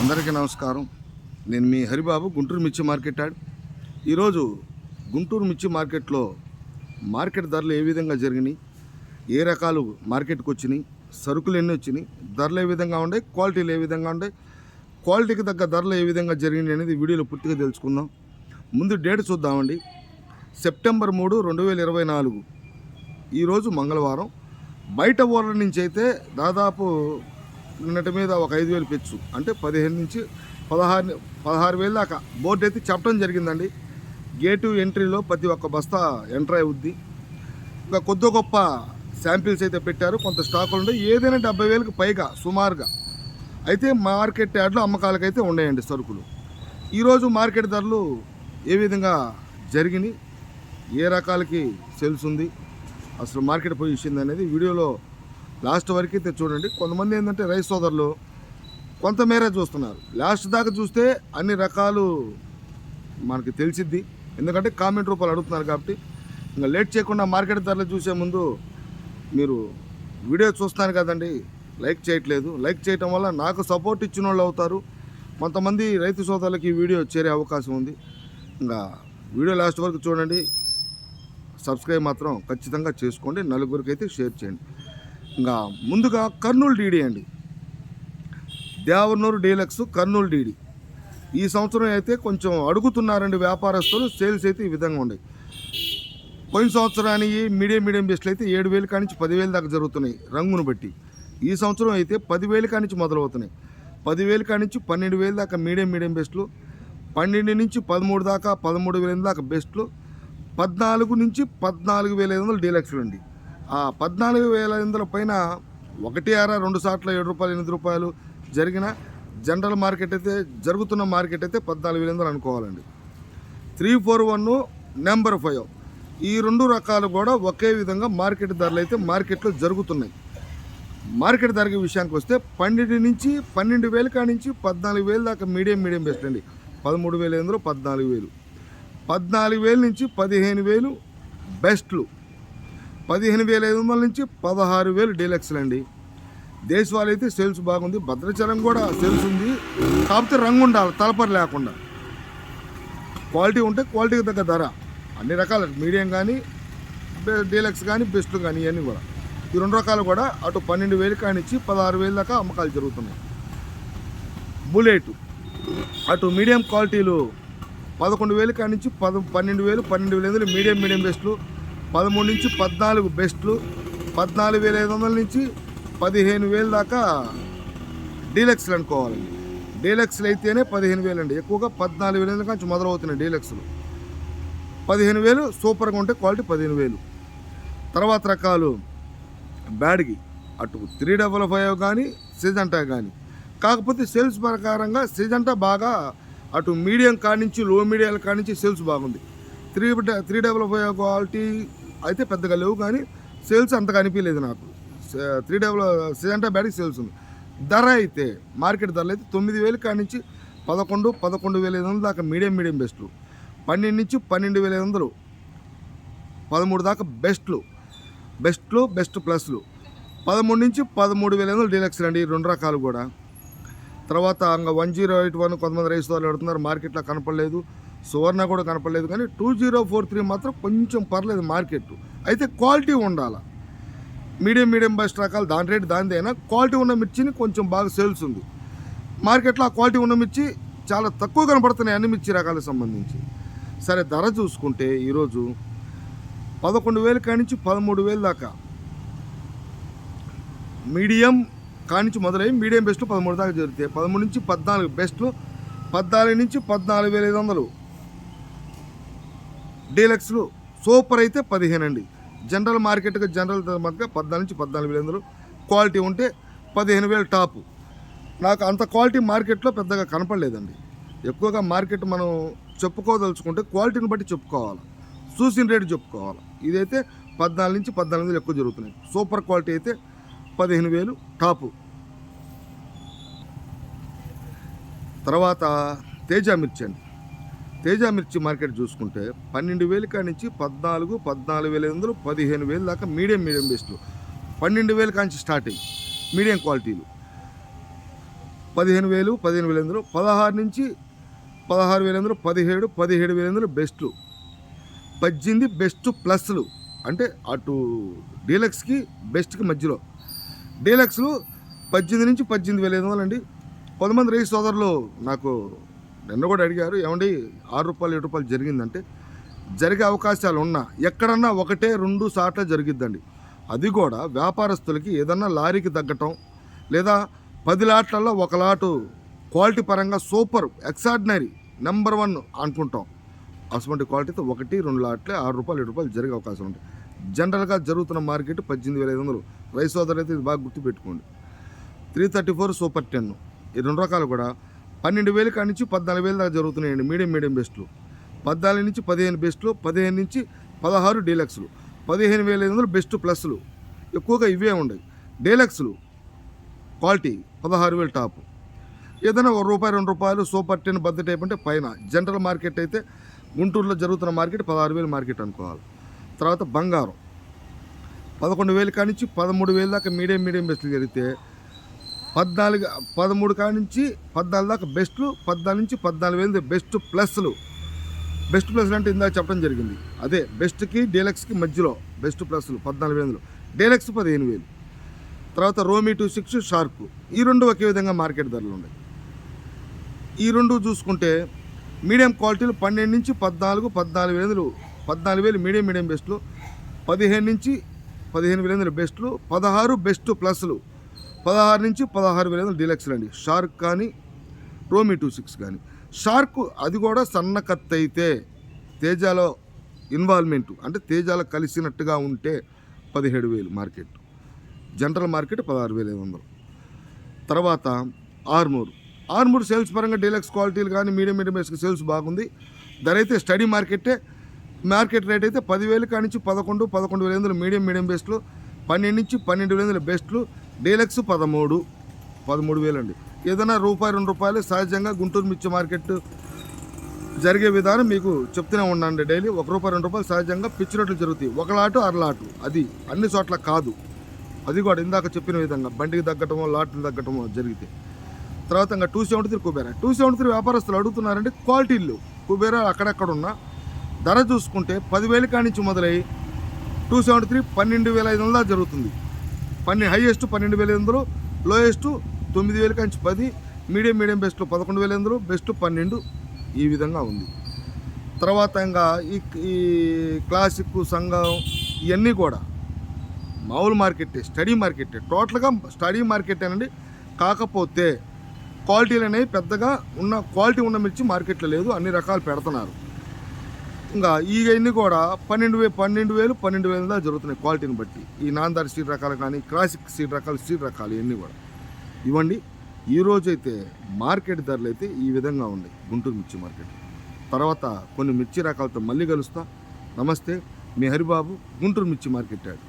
అందరికీ నమస్కారం. నేను మీ హరిబాబు గుంటూరు మిర్చి మార్కెట్ యాడ్. ఈరోజు గుంటూరు మిర్చి మార్కెట్లో మార్కెట్ ధరలు ఏ విధంగా జరిగినాయి ఏ రకాలు మార్కెట్కి వచ్చినాయి సరుకులు ఎన్ని వచ్చినాయి ధరలు ఏ విధంగా ఉండే క్వాలిటీలు ఏ విధంగా ఉన్నాయి క్వాలిటీకి తగ్గ ధరలు ఏ విధంగా జరిగినాయి అనేది వీడియోలో పూర్తిగా తెలుసుకుందాం. ముందు డేట్ చూద్దామండి. సెప్టెంబర్ మూడు రెండు వేల ఇరవై నాలుగు. ఈరోజు మంగళవారం. బయట ఊర్ల నుంచి అయితే దాదాపు నిన్నటి మీద ఒక ఐదు వేలు పెచ్చు అంటే పదిహేను నుంచి పదహారు పదహారు వేలు దాకా. బోర్డు అయితే చెప్పడం జరిగిందండి. గేటు ఎంట్రీలో ప్రతి ఒక్క బస్తా ఎంటర్ అవుద్ది ఇంకా కొద్ది గొప్ప శాంపిల్స్ అయితే పెట్టారు. కొంత స్టాకులు ఉండే ఏదైనా డెబ్బై వేలకు పైగా సుమారుగా. అయితే మార్కెట్ యార్డ్లో అమ్మకాలకైతే ఉన్నాయండి సరుకులు. ఈరోజు మార్కెట్ ధరలు ఏ విధంగా జరిగినాయి? ఏ రకాలకి సెల్స్ ఉంది? అసలు మార్కెట్ పొజిషన్ అనేది వీడియోలో లాస్ట్ వరకు అయితే చూడండి. కొంతమంది ఏంటంటే రైస్ సోదరులు కొంతమేర చూస్తున్నారు. లాస్ట్ దాకా చూస్తే అన్ని రకాలు మనకి తెలిసిద్ది. ఎందుకంటే కామెంట్ రూపాయలు అడుగుతున్నారు కాబట్టి ఇంకా లేట్ చేయకుండా మార్కెట్ ధరలు చూసే ముందు మీరు వీడియో చూస్తాను కదండి. లైక్ చేయట్లేదు. లైక్ చేయటం వల్ల నాకు సపోర్ట్ ఇచ్చిన వాళ్ళు అవుతారు. కొంతమంది రైతు సోదరులకి వీడియో చేరే అవకాశం ఉంది. ఇంకా వీడియో లాస్ట్ వరకు చూడండి. సబ్స్క్రైబ్ మాత్రం ఖచ్చితంగా చేసుకోండి. నలుగురికి అయితే షేర్ చేయండి. ఇంకా ముందుగా కర్నూలు డీడీ అండి. Devanur deluxe Kurnool DD. ఈ సంవత్సరం అయితే కొంచెం అడుగుతున్నారండి వ్యాపారస్తులు సేల్స్ అయితే ఈ విధంగా ఉన్నాయి. పోయిన సంవత్సరానికి మీడియం మీడియం బెస్ట్లు అయితే ఏడు వేలు కానించి పదివేలు దాకా జరుగుతున్నాయి రంగును బట్టి. ఈ సంవత్సరం అయితే పదివేలు కానించి మొదలవుతున్నాయి. పదివేలు కానించి పన్నెండు వేలు దాకా మీడియం మీడియం బెస్ట్లు పన్నెండు నుంచి పదమూడు దాకా పదమూడు వేల దాకా బెస్ట్లు పద్నాలుగు నుంచి పద్నాలుగు వేల ఐదు వందలు డీలక్స్లు అండి. ఆ పద్నాలుగు వేల ఎనిమిదిల పైన ఒకటి ఆర రెండు సార్లు ఏడు రూపాయలు ఎనిమిది రూపాయలు జరిగిన జనరల్ మార్కెట్ అయితే జరుగుతున్న మార్కెట్ అయితే పద్నాలుగు వేల ఎనిమిది అనుకోవాలండి. Three four one number five. ఈ రెండు రకాలు కూడా ఒకే విధంగా మార్కెట్ ధరలు అయితే మార్కెట్లో జరుగుతున్నాయి. మార్కెట్ ధరకి విషయానికి వస్తే పన్నెండు నుంచి పన్నెండు వేల కాడి నుంచి పద్నాలుగు వేలు దాకా మీడియం మీడియం బెస్ట్ అండి. పదమూడు వేల ఎనిమిదిలో పద్నాలుగు వేలు. పద్నాలుగు వేల నుంచి పదిహేను వేలు బెస్ట్లు. పదిహేను వేల ఐదు వందల నుంచి పదహారు వేలు డీలక్స్లు అండి దేశవాళీ అయితే సేల్స్ బాగుంది భద్రాచలం కూడా సేల్స్ ఉంది. కాకపోతే రంగు ఉండాలి తలపరి లేకుండా. క్వాలిటీ ఉంటే క్వాలిటీకి తగ్గ ధర. అన్ని రకాల మీడియం కానీ డీలక్స్ కానీ బెస్ట్లు కానీ ఇవన్నీ కూడా. ఈ రెండు రకాలు కూడా అటు పన్నెండు వేలు కానిచ్చి పదహారు వేలు దాకా అమ్మకాలు జరుగుతున్నాయి. బుల్లెట్. అటు మీడియం క్వాలిటీలు పదకొండు వేలు కానించి పద పన్నెండు వేలు పన్నెండు వేలు మీడియం మీడియం బెస్ట్లు. పదమూడు నుంచి పద్నాలుగు బెస్ట్లు పద్నాలుగు వేల ఐదు వందల నుంచి పదిహేను వేలు దాకా డీలక్స్లు అనుకోవాలండి. డీలక్స్లు అయితేనే పదిహేను వేలు అండి ఎక్కువగా పద్నాలుగు వేల నుంచి మొదలవుతున్నాయి డీలక్స్లు. పదిహేను వేలు సూపర్గా ఉంటే క్వాలిటీ పదిహేను వేలు. తర్వాత రకాలు బ్యాడ్కి అటు త్రీ డబల్ ఫైవ్ కానీ సిజంటా కానీ. కాకపోతే సేల్స్ ప్రకారంగా సిజంటా బాగా అటు మీడియం కానించి లో మీడియాల కాడి నుంచి సేల్స్ బాగుంది. Three three double five quality అయితే పెద్దగా లేవు కానీ సేల్స్ అంతగా అనిపించలేదు నాకు. Three develop Syngenta battery sales ఉంది. ధర అయితే మార్కెట్ ధరలు అయితే తొమ్మిది వేలు కానించి పదకొండు పదకొండు వేల ఐదు వందలు దాకా మీడియం మీడియం బెస్ట్లు. పన్నెండు నుంచి పన్నెండు వేల ఐదు వందలు. పదమూడు దాకా బెస్ట్లు. బెస్ట్లు బెస్ట్ ప్లస్లు. పదమూడు నుంచి పదమూడు వేల ఐదు వందలు డీలక్స్లు అండి రెండు రకాలు కూడా. తర్వాత ఇంకా వన్ జీరో ఎయిట్ వన్ కొంతమంది రైస్ వాళ్ళు పెడుతున్నారు మార్కెట్లో కనపడలేదు. సువర్ణ కూడా కనపడలేదు కానీ టూ జీరో ఫోర్ త్రీ మాత్రం కొంచెం పర్లేదు మార్కెట్. అయితే క్వాలిటీ ఉండాలి? మీడియం మీడియం బెస్ట్ రకాలు దాని రేటు దానిదైనా క్వాలిటీ ఉన్న మిర్చిని కొంచెం బాగా సేల్స్ ఉంది. మార్కెట్లో ఆ క్వాలిటీ ఉన్న మిర్చి చాలా తక్కువ కనపడుతున్నాయి అన్ని మిర్చి రకాలకు సంబంధించి. సరే ధర చూసుకుంటే ఈరోజు పదకొండు వేలు కానించి పదమూడు వేలు దాకా. మీడియం కానించి మొదలై మీడియం బెస్ట్లు పదమూడు దాకా జరుగుతాయి పదమూడు నుంచి పద్నాలుగు బెస్ట్లు పద్నాలుగు నుంచి పద్నాలుగు వేల ఐదు వందలు. డీలక్స్లు సూపర్ అయితే పదిహేను అండి జనరల్ మార్కెట్గా జనరల్ మధ్య పద్నాలుగు నుంచి పద్నాలుగు వేల వందలు. క్వాలిటీ ఉంటే పదిహేను వేలు టాపు. నాకు అంత క్వాలిటీ మార్కెట్లో పెద్దగా కనపడలేదండి. ఎక్కువగా మార్కెట్ మనం చెప్పుకోదలుచుకుంటే క్వాలిటీని బట్టి చెప్పుకోవాలి. చూసిన రేటు చెప్పుకోవాలి. ఇదైతే పద్నాలుగు నుంచి పద్నాలుగు వేలు ఎక్కువ జరుగుతున్నాయి. సూపర్ క్వాలిటీ అయితే పదిహేను వేలు టాపు. తర్వాత తేజ మిర్చి అండి. తేజ మిర్చి మార్కెట్ చూసుకుంటే పన్నెండు వేలు కాడి నుంచి పద్నాలుగు పద్నాలుగు వేల ఐదు వందలు పదిహేను వేలు దాకా మీడియం మీడియం బెస్ట్లు పన్నెండు వేలు కాంచి స్టార్టింగ్ మీడియం క్వాలిటీలు. పదిహేను వేలు పదిహేను వేల ఎనిమిదిలో పదహారు నుంచి పదహారు వేల ఎనిమిదిలో పదిహేడు పదిహేడు వేల ఎనిమిదిలో బెస్ట్లు పద్దెనిమిది బెస్ట్ ప్లస్లు అంటే అటు డీలక్స్కి బెస్ట్కి మధ్యలో. డీలక్స్లు పద్దెనిమిది నుంచి పద్దెనిమిది వేల ఐదు వందలు అండి కొంతమంది రైతు సోదరులు నాకు నిన్న కూడా అడిగారు ఏమండి ఆరు రూపాయలు ఏడు రూపాయలు జరిగిందంటే జరిగే అవకాశాలు ఉన్నా ఎక్కడన్నా ఒకటే రెండు సార్లు జరిగిద్దండి. అది కూడా వ్యాపారస్తులకి ఏదన్నా లారీకి తగ్గటం లేదా పది లాట్లలో ఒక లాటు క్వాలిటీ పరంగా సూపర్ ఎక్సార్డినరీ నెంబర్ వన్ అనుకుంటాం. అటువంటి క్వాలిటీతో ఒకటి రెండు లాట్లే ఆరు రూపాయలు ఏడు రూపాయలు జరిగే అవకాశం ఉంది. జనరల్గా జరుగుతున్న మార్కెట్ పద్దెనిమిది వేల ఐదు వందలు. రైస్ సోదరు అయితే ఇది బాగా గుర్తుపెట్టుకోండి. Three thirty four super ten. ఈ రెండు రకాలు కూడా పన్నెండు వేలు కాడి నుంచి పద్నాలుగు వేలు దాకా జరుగుతున్నాయండి. మీడియం మీడియం బెస్ట్లు. పద్నాలుగు నుంచి పదిహేను బెస్ట్లు పదిహేను నుంచి పదహారు డీలక్స్లు. పదిహేను వేల ఐదు వందలు బెస్ట్ ప్లస్లు. ఎక్కువగా ఇవే ఉన్నాయి డీలక్స్లు క్వాలిటీ పదహారు వేలు టాప్. ఏదైనా ఒక రూపాయి రెండు రూపాయలు సూపర్ టెన్ బద్ద టైప్ అంటే పైన. జనరల్ మార్కెట్ అయితే గుంటూరులో జరుగుతున్న మార్కెట్ పదహారు వేలు మార్కెట్ అనుకోవాలి. తర్వాత బంగారం. పదకొండు వేలు కానించి పదమూడు వేలు దాకా మీడియం మీడియం బెస్ట్లు జరిగితే పద్నాలుగు పదమూడు కాడ నుంచి పద్నాలుగు దాకా బెస్ట్లు పద్నాలుగు నుంచి పద్నాలుగు వేలు బెస్ట్ ప్లస్లు బెస్ట్ ప్లస్ అంటే ఇందాక చెప్పడం జరిగింది. అదే బెస్ట్కి డీలక్స్కి మధ్యలో బెస్ట్ ప్లస్లు పద్నాలుగు వేలు డీలక్స్ పదిహేను వేలు. తర్వాత రోమీ టూ సిక్స్ షార్క్ ఈ రెండు ఒకే విధంగా మార్కెట్ ధరలు ఉన్నాయి. ఈ రెండు చూసుకుంటే మీడియం క్వాలిటీలు పన్నెండు నుంచి పద్నాలుగు పద్నాలుగు వేలు పద్నాలుగు వేలు మీడియం మీడియం బెస్ట్లు పదిహేను నుంచి పదిహేను వేల బెస్ట్లు పదహారు బెస్ట్ ప్లస్లు పదహారు నుంచి పదహారు వేల డీలక్స్లు అండి. షార్క్ కానీ రోమీ టూ సిక్స్ కానీ. షార్క్ అది కూడా సన్న కత్తి అయితే తేజాలో ఇన్వాల్వ్మెంట్ అంటే తేజాలో కలిసినట్టుగా ఉంటే పదిహేడు వేలు మార్కెట్. జనరల్ మార్కెట్ పదహారు వేల ఐదు వందలు. తర్వాత ఆర్మూర్. ఆర్మూర్ సేల్స్ పరంగా డీలక్స్ క్వాలిటీలు కానీ మీడియం మీడియం వేసుకు సేల్స్ బాగుంది. ధర అయితే స్టడీ మార్కెటే. మార్కెట్ రేట్ అయితే పదివేలు కానించి నుంచి పదకొండు పదకొండు వేల ఎనిమిది మీడియం మీడియం బెస్ట్లు పన్నెండు నుంచి పన్నెండు వేల ఎనిమిది బెస్ట్లు. డీలక్స్ పదమూడు పదమూడు వేలు అండి ఏదైనా రూపాయి రెండు రూపాయలు సహజంగా గుంటూరు మిర్చి మార్కెట్ జరిగే విధానం మీకు చెప్తూనే ఉండండి డైలీ. ఒక రూపాయి రెండు రూపాయలు సహజంగా పిచ్చి రేట్లు జరుగుతాయి. ఒక లాటు అర లాటు. అది అన్ని చోట్ల కాదు. అది కూడా ఇందాక చెప్పిన విధంగా బండికి తగ్గటమో లాట్లు తగ్గటమో జరిగితే. తర్వాత ఇంకా two seventy three Kubera. Two seventy three వ్యాపారస్తులు అడుగుతున్నారంటే క్వాలిటీలు కుబేరా అక్కడక్కడ ఉన్న ధర చూసుకుంటే పదివేలు కాడి నుంచి మొదలై టూ సెవెంటీ త్రీ పన్నెండు వేల ఐదు వందల జరుగుతుంది. పన్నెండు హైయెస్ట్ పన్నెండు వేల ఐదు లోయెస్ట్ తొమ్మిది వేల కంచి పది మీడియం మీడియం బెస్ట్ పదకొండు వేల ఐదు బెస్ట్ పన్నెండు ఈ విధంగా ఉంది. తర్వాత ఇంకా ఈ ఈ క్లాసిక్ సంఘం ఇవన్నీ కూడా మామూలు మార్కెట్ స్టడీ మార్కెట్ టోటల్గా స్టడీ మార్కెట్ అనండి. కాకపోతే క్వాలిటీలు అనేవి పెద్దగా ఉన్న క్వాలిటీ ఉన్న మిర్చి మార్కెట్లో లేదు. అన్ని రకాలు పెడుతున్నారు. ఇంకా ఇవన్నీ కూడా పన్నెండు వే పన్నెండు వేలు పన్నెండు వేలు దాకా జరుగుతున్నాయి క్వాలిటీని బట్టి. ఈ నాందారి సీట్ రకాలు కానీ క్లాసిక్ సీట్ రకాలు సీట్ రకాలు ఇవన్నీ కూడా. ఇవ్వండి. ఈరోజు అయితే మార్కెట్ ధరలు అయితే ఈ విధంగా ఉన్నాయి. గుంటూరు మిర్చి మార్కెట్. తర్వాత కొన్ని మిర్చి రకాలతో మళ్ళీ కలుస్తా. నమస్తే మీ హరిబాబు గుంటూరు మిర్చి మార్కెట్ యాడ్.